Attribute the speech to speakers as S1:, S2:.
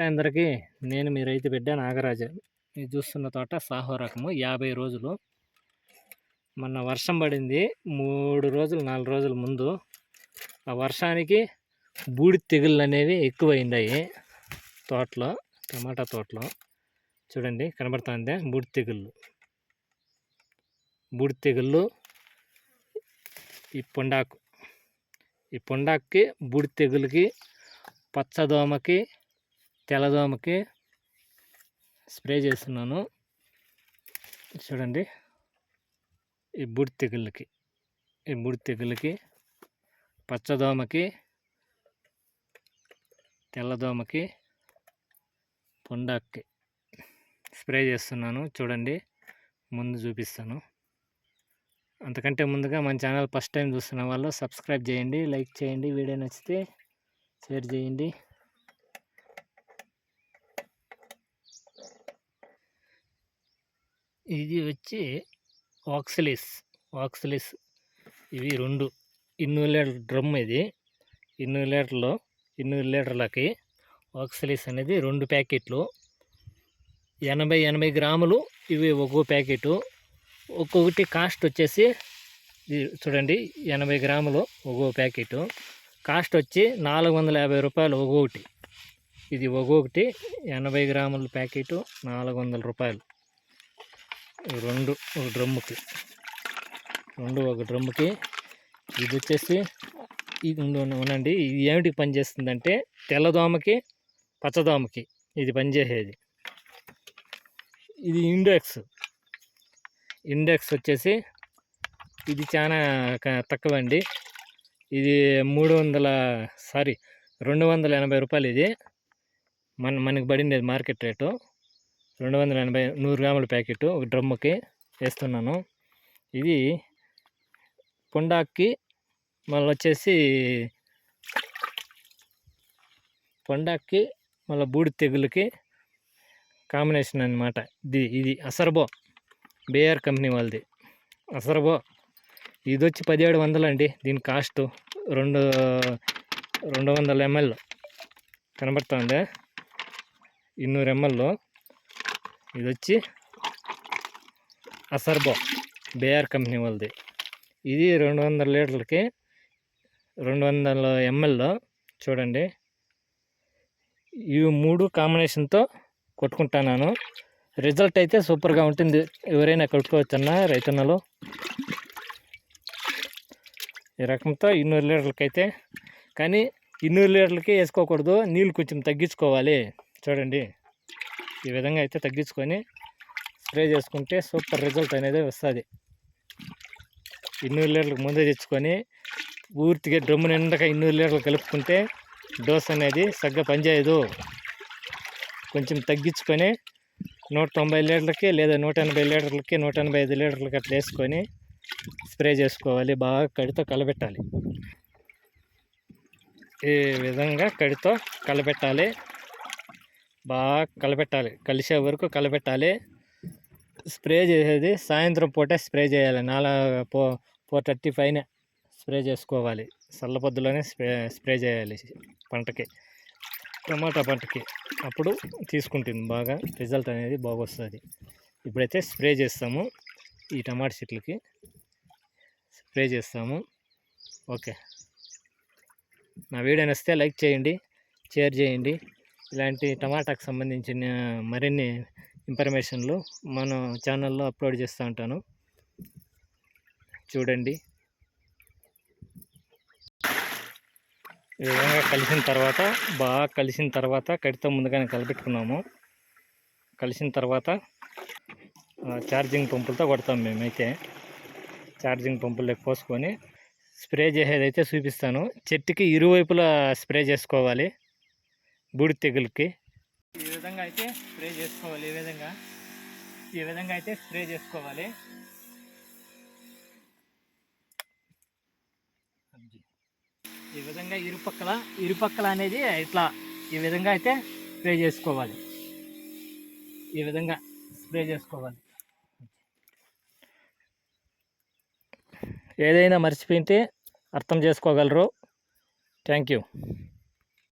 S1: నమస్తే అందరికీ. నేను మీ రైతు బిడ్డ నాగరాజు. ఇది చూస్తున్న తోట సాహో రకము. యాభై రోజులు. మొన్న వర్షం పడింది. మూడు రోజులు నాలుగు రోజుల ముందు ఆ వర్షానికి బూడి తెగుళ్ళు అనేవి ఎక్కువైందాయి తోటలో టమాటా తోటలో. చూడండి కనబడుతుంది? బూడి తెగుళ్ళు. బూడి తెగుళ్ళు ఈ పొండాకు. ఈ పొండాకుకి బూడి తెగులకి పచ్చదోమకి తెల్లదోమకి స్ప్రే చేస్తున్నాను. చూడండి. ఈ బుడి తెగుళ్ళకి ఈ బూడి తెగుళ్ళకి పచ్చదోమకి తెల్లదోమకి పొండాక్కి స్ప్రే చేస్తున్నాను. చూడండి. ముందు చూపిస్తాను. అంతకంటే ముందుగా మన ఛానల్ ఫస్ట్ టైం చూస్తున్న వాళ్ళు సబ్స్క్రైబ్ చేయండి లైక్ చేయండి. వీడియో నచ్చితే షేర్ చేయండి. ఇది వచ్చి ఆక్సిలిస్ ఆక్సిలిస్ ఇవి రెండు. ఇన్నూరు లీటర్ డ్రమ్ ఇది. ఇన్నూరు లీటర్లో ఇన్నూరు లీటర్లకి ఆక్సిలిస్ అనేది రెండు ప్యాకెట్లు. ఎనభై ఎనభై గ్రాములు ఇవి ఒక్కో ప్యాకెట్. ఒక్కొక్కటి కాస్ట్ వచ్చేసి చూడండి ఎనభై గ్రాములు ఒక్కో ప్యాకెట్. కాస్ట్ వచ్చి నాలుగు వందల యాభై రూపాయలు ఒక్కొక్కటి. ఇది ఒక్కొక్కటి ఎనభై గ్రాముల ప్యాకెట్ నాలుగు వందల రూపాయలు. రెండు ఒక డ్రమ్ముకి. రెండు ఒక డ్రమ్ముకి. ఇది వచ్చేసి ఇది ఉండండి. ఇది ఏమిటికి పనిచేస్తుందంటే తెల్లదోమకి పచ్చదోమకి ఇది పనిచేసేది. ఇది ఇండెక్స్. ఇండెక్స్ వచ్చేసి ఇది చాలా తక్కువ అండి ఇది మూడు వందల సారీ రెండు వందల ఎనభై రూపాయలు ఇది. మన మనకి పడింది మార్కెట్ రేటు. రెండు వందల ఎనభై నూరు గ్రాముల ప్యాకెట్ ఒక డ్రమ్ముకి వేస్తున్నాను. ఇది పొండాక్కి మళ్ళీ వచ్చేసి పొండాక్కి మళ్ళీ బూడి తెగులకి కాంబినేషన్ అనమాట ఇది ఇది అసర్బో బేఆర్ కంపెనీ వాళ్ళది. అసర్బో ఇది వచ్చి పదిహేడు వందలు అండి. దీని కాస్ట్ రెండు రెండు వందల ఎంఎల్ కనబడుతుంది? ఇన్నూరు ఎంఎల్లో. ఇది వచ్చి అసర్బో బేఆర్ కంపెనీ వాళ్ళది. ఇది రెండు వందల లీటర్లకి రెండు వందల ఎంఎల్లో చూడండి. ఇవి మూడు కాంబినేషన్తో కొట్టుకుంటున్నాను. రిజల్ట్ అయితే సూపర్గా ఉంటుంది. ఎవరైనా కొట్టుకోవచ్చన్నా రైతన్నలు. ఈ రకంతో ఇన్నూరు లీటర్లకి అయితే కానీ ఇన్నూరు లీటర్లకి వేసుకోకూడదు. నీళ్ళు కొంచెం తగ్గించుకోవాలి. చూడండి. ఈ విధంగా అయితే తగ్గించుకొని స్ప్రే చేసుకుంటే సూపర్ రిజల్ట్ అనేది వస్తుంది. ఇన్నూరు లీటర్లకు ముందే తెచ్చుకొని పూర్తిగా డ్రమ్ము నిండక ఇన్నూరు లీటర్లు కలుపుకుంటే డోస్ అనేది సగ్గా పనిచేయదు. కొంచెం తగ్గించుకొని నూట తొంభై లీటర్లకి లేదా నూట ఎనభై లీటర్లకి నూట ఎనభై ఐదు లీటర్లకి అట్లా వేసుకొని స్ప్రే చేసుకోవాలి. బాగా కడితో కలబెట్టాలి. ఈ విధంగా కడితో కలబెట్టాలి. బాగా కలపెట్టాలి. కలిసే వరకు కలపెట్టాలి. స్ప్రే చేసేది సాయంత్రం పూటే స్ప్రే చేయాలి. నాలుగు ఫో ఫోర్ థర్టీ పైన స్ప్రే చేసుకోవాలి. చల్లపొద్దులోనే స్ప్రే స్ప్రే చేయాలి పంటకి. టమాటా పంటకి. అప్పుడు తీసుకుంటుంది బాగా. రిజల్ట్ అనేది బాగా వస్తుంది. ఇప్పుడైతే స్ప్రే చేస్తాము. ఈ టమాటా చెట్లకి స్ప్రే చేస్తాము. ఓకే. నా వీడియో నచ్చితే లైక్ చేయండి షేర్ చేయండి. ఇలాంటి టమాటాకు సంబంధించిన మరిన్ని ఇన్ఫర్మేషన్లు మన ఛానల్లో అప్లోడ్ చేస్తూ ఉంటాను. చూడండి. ఈ విధంగా కలిసిన తర్వాత బాగా కలిసిన తర్వాత కడితో ముందుగానే కలిపెట్టుకున్నాము. కలిసిన తర్వాత ఛార్జింగ్ పంపులతో కొడతాం మేమైతే. ఛార్జింగ్ పంపులకు పోసుకొని స్ప్రే చేసేదైతే చూపిస్తాను. చెట్టుకి ఇరువైపులా స్ప్రే చేసుకోవాలి. బూడి తెగులకి. ఈ విధంగా అయితే స్ప్రే చేసుకోవాలి ఈ విధంగా. ఈ విధంగా అయితే స్ప్రే చేసుకోవాలి. ఈ విధంగా ఇరుపక్కల ఇరుపక్కల అనేది ఇట్లా ఈ విధంగా అయితే స్ప్రే చేసుకోవాలి. ఈ విధంగా స్ప్రే చేసుకోవాలి. ఏదైనా మర్చిపోయింటే అర్థం చేసుకోగలరు. Thank you.